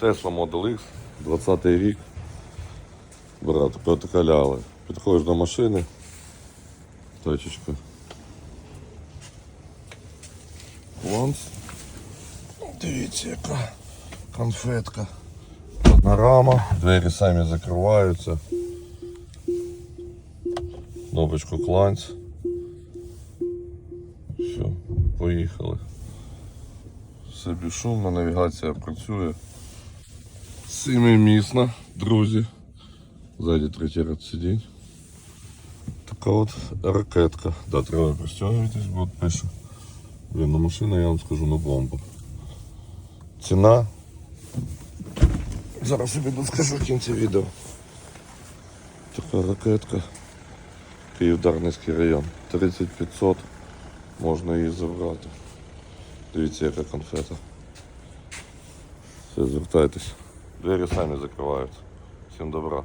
Tesla Model X, 20 рік. Брат, протоколяли. Підходиш до машини. Точечка. Ланс. Дивіться, яка конфетка. Панорама. Двері самі закриваються. Кнопочку кланц. Все, поїхали. Все безшумно, навігація працює. Семимісна, друзі. Ззаді третій ряд сидінь. Така от ракетка. Да, треба пристягуватись, бо от пише. Блін, на машина, я вам скажу, ну бомба. Ціна. Зараз собі доскажу в кінці відео. Така ракетка. Київ-Дарницький район. 3500 можна її забрати. Дивіться, яка конфета. Все, звертайтесь. Двері самі закриваються. Всім добра.